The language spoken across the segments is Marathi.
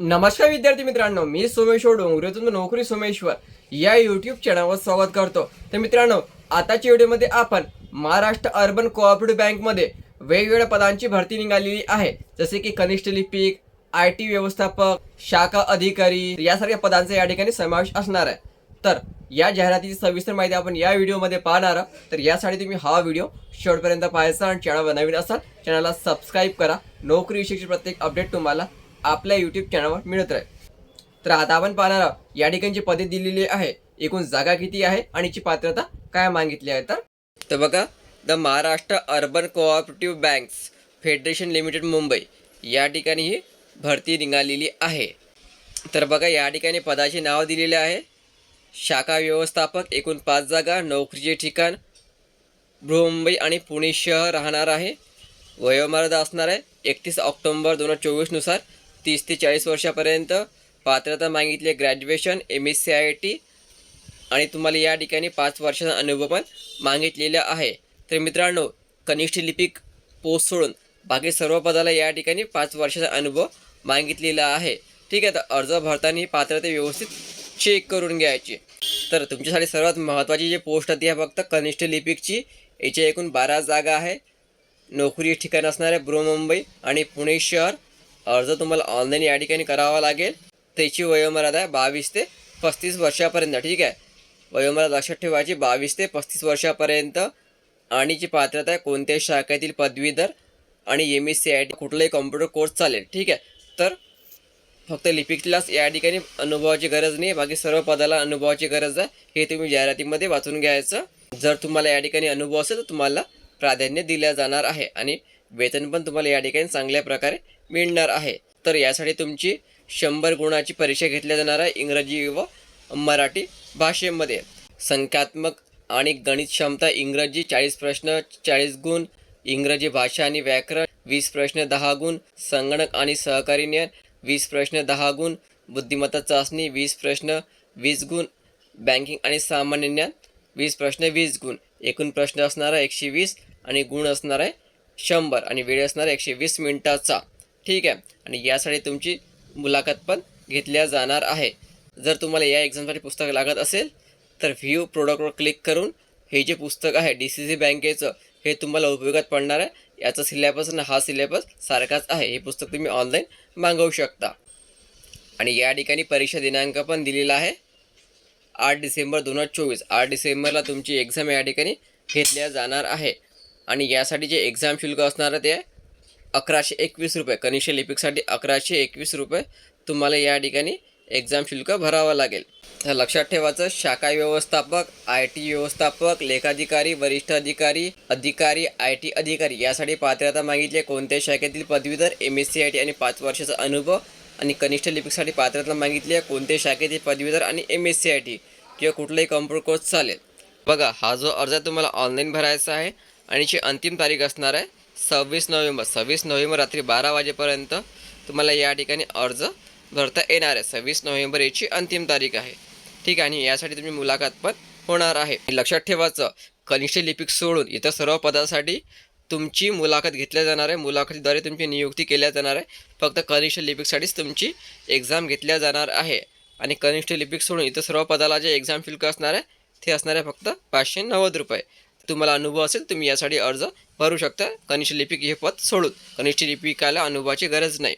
नमस्कार विद्यार्थी मित्रांनो मी सोमेश्वर डोंगरे तुम्ही नोकरी सोमेश्वर या युट्यूब चॅनलवर स्वागत करतो. तर मित्रांनो आताच्या व्हिडिओमध्ये आपण महाराष्ट्र अर्बन कोऑपरेटिव्ह बँकमध्ये वेगवेगळ्या पदांची भरती निघालेली आहे. जसे की कनिष्ठ लिपिक आय टी व्यवस्थापक शाखा अधिकारी यासारख्या पदांचा या ठिकाणी समावेश असणार आहे. तर या जाहिरातीची सविस्तर माहिती आपण या व्हिडिओमध्ये पाहणार आहोत. तर यासाठी तुम्ही हा व्हिडिओ शेवटपर्यंत पाहायचा आणि चॅनलवर नवीन असाल चॅनलला सबस्क्राईब करा. नोकरी विषयीची प्रत्येक अपडेट तुम्हाला आपल्या यूट्यूब चॅनलवर मिळत राहील. तर आता आपण पाहणार आहोत या ठिकाणची पदे दिलेली आहे एकूण जागा किती आहे आणि याची पात्रता काय मागितली आहे तर? तर बघा the Maharashtra urban cooperative banks federation limited Mumbai. या ठिकाणी ही भरती निघालेली आहे. तर बघा या ठिकाणी पदाचे नाव दिलेले आहे. शाखा व्यवस्थापक एकूण पाच जागा नोकरीचे ठिकाण. बृहमुंबई आणि पुणे शहर राहणार आहे. वयोमर्यादा असणार आहे एकतीस ऑक्टोंबर दोन हजार चोवीसनुसार तीस ते चाळीस वर्षापर्यंत पात्रता मागितली graduation M S C I T आणि तुम्हाला या ठिकाणी पाच वर्षाचा अनुभव पण मागितलेला आहे. तर मित्रांनो कनिष्ठ लिपिक पोस्ट सोडून बाकी सर्व पदाला या ठिकाणी पाच वर्षाचा अनुभव मागितलेला आहे. ठीक आहे तर अर्ज भरताना ही पात्रता व्यवस्थित चेक करून घ्यायची. तर तुमच्यासाठी सर्वात महत्त्वाची जी पोस्ट होती आहे फक्त कनिष्ठ लिपिकची. याची एकूण बारा जागा आहे. नोकरी ठिकाण असणारे बृहमुंबई आणि पुणे शहर. अर्ज तुम्हाला ऑनलाईन या ठिकाणी करावा लागेल. त्याची वयोमर्यादा आहे बावीस ते पस्तीस वर्षापर्यंत. ठीक आहे? वयोमर्यादा लक्षात ठेवायची बावीस ते पस्तीस वर्षापर्यंत. आणि जी पात्रता आहे कोणत्याही शाखेतील पदवीधर आणि M S C I T कुठलाही कॉम्प्युटर कोर्स चालेल. ठीक आहे? तर फक्त लिपिकलाच या ठिकाणी अनुभवाची गरज नाही. बाकी सर्व पदाला अनुभवाची गरज आहे. हे तुम्ही जाहिरातीमध्ये वाचून घ्यायचं. जर तुम्हाला या ठिकाणी अनुभव असेल तर तुम्हाला प्राधान्य दिल्या जाणार आहे. आणि वेतन पण तुम्हाला या ठिकाणी चांगल्या प्रकारे मिळणार आहे. तर यासाठी तुमची शंभर गुणाची परीक्षा घेतल्या जाणार आहे इंग्रजी व मराठी भाषेमध्ये. संख्यात्मक आणि गणित क्षमता इंग्रजी चाळीस प्रश्न चाळीस गुण इंग्रजी भाषा आणि व्याकरण वीस प्रश्न दहा गुण संगणक आणि सहकारी ज्ञान वीस प्रश्न दहा गुण बुद्धिमत्ता चाचणी वीस प्रश्न वीस गुण बँकिंग आणि सामान्य ज्ञान वीस प्रश्न वीस गुण. एकूण प्रश्न असणार आहे एकशे वीस आणि गुण असणार आहे शंभर आणि वेळ असणार एकशे वीस मिनटाचा. ठीक आहे? आणि यासाठी तुमची मुलाखत पण घेतल्या जाणार आहे. जर तुम्हाला या एक्झामसाठी पुस्तक लागत असेल तर व्ह्यू प्रोडक्टवर क्लिक करून हे जे पुस्तक आहे डी सी सी बँकेचं हे तुम्हाला उपयोगात पडणार आहे. याचा सिलेबस आणि हा सिलेबस सारखाच आहे. हे पुस्तक तुम्ही ऑनलाईन मागवू शकता. आणि या ठिकाणी परीक्षा दिनांक पण दिलेला आहे. आठ डिसेंबर दोन हजार चोवीस. आठ डिसेंबरला तुमची एक्झाम या ठिकाणी घेतल्या जाणार आहे. आणि यासाठी जे एक्झाम शुल्क असणार आहे ते अकराशे एकवीस रुपये. कनिष्ठ लिपिकसाठी अकराशे एकवीस रुपये तुम्हाला या ठिकाणी एक्झाम शुल्क भरावं लागेल. तर लक्षात ठेवायचं शाखा व्यवस्थापक आय टी व्यवस्थापक लेखाधिकारी वरिष्ठ अधिकारी अधिकारी आय टी अधिकारी यासाठी पात्रता मागितली आहे. कोणत्याही शाखेतील पदवीधर M S C I T आणि पाच वर्षाचा अनुभव आणि कनिष्ठ लिपिकसाठी पात्रता मागितली आहे. कोणत्याही शाखेतील पदवीधर आणि M S C I T किंवा कुठलाही कम्प्युटर कोर्स चालेल. बघा हा जो अर्ज तुम्हाला ऑनलाईन भरायचा आहे आणि याची अंतिम तारीख असणार आहे सव्वीस नोव्हेंबर. सव्वीस नोव्हेंबर रात्री बारा वाजेपर्यंत तुम्हाला या ठिकाणी अर्ज भरता येणार आहे. सव्वीस नोव्हेंबर याची अंतिम तारीख आहे. ठीक आहे आणि यासाठी तुम्ही मुलाखत पण होणार आहे. लक्षात ठेवायचं कनिष्ठ लिपिक सोडून इतर सर्व पदासाठी तुमची मुलाखत घेतल्या जाणार आहे. मुलाखतीद्वारे तुमची नियुक्ती केल्या जाणार आहे. फक्त कनिष्ठ लिपिकसाठीच तुमची एक्झाम घेतल्या जाणार आहे. आणि कनिष्ठ लिपिक सोडून इतर सर्व पदाला जे एक्झाम शुल्क असणार आहे ते असणार आहे फक्त पाचशे नव्वद रुपये. तुम्हाला अनुभव असेल तुम्ही यासाठी अर्ज भरू शकता. कनिष्ठ लिपिक हे पद सोडून कनिष्ठ लिपिकाला अनुभवाची गरज नाही.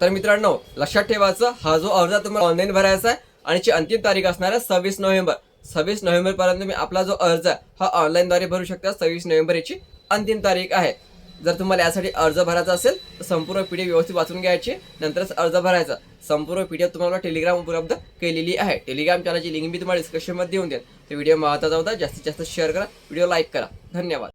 तर मित्रांनो लक्षात ठेवायचं हा जो अर्ज तुम्हाला ऑनलाईन भरायचा आहे आणि जी अंतिम तारीख असणार आहे सव्वीस नोव्हेंबर. सव्वीस नोव्हेंबर पर्यंत तुम्ही आपला जो अर्ज आहे हा ऑनलाईनद्वारे भरू शकता. सव्वीस नोव्हेंबर याची अंतिम तारीख आहे. जर तुम्हाला यासाठी अर्ज भरायचा असेल तर संपूर्ण पी डी व्यवस्थित वाचून घ्यायची नंतरच अर्ज भरायचा. संपूर्ण पी डी एफ तुम्हाला टेलिग्राम उपलब्ध केलेली आहे. टेलिग्राम चॅनलची लिंक मी तुम्हाला डिस्क्रिप्शनमध्ये देऊन देईन. तर व्हिडिओ महत्त्वाचा होता. जास्तीत जास्त शेअर करा. व्हिडिओ लाईक करा. धन्यवाद.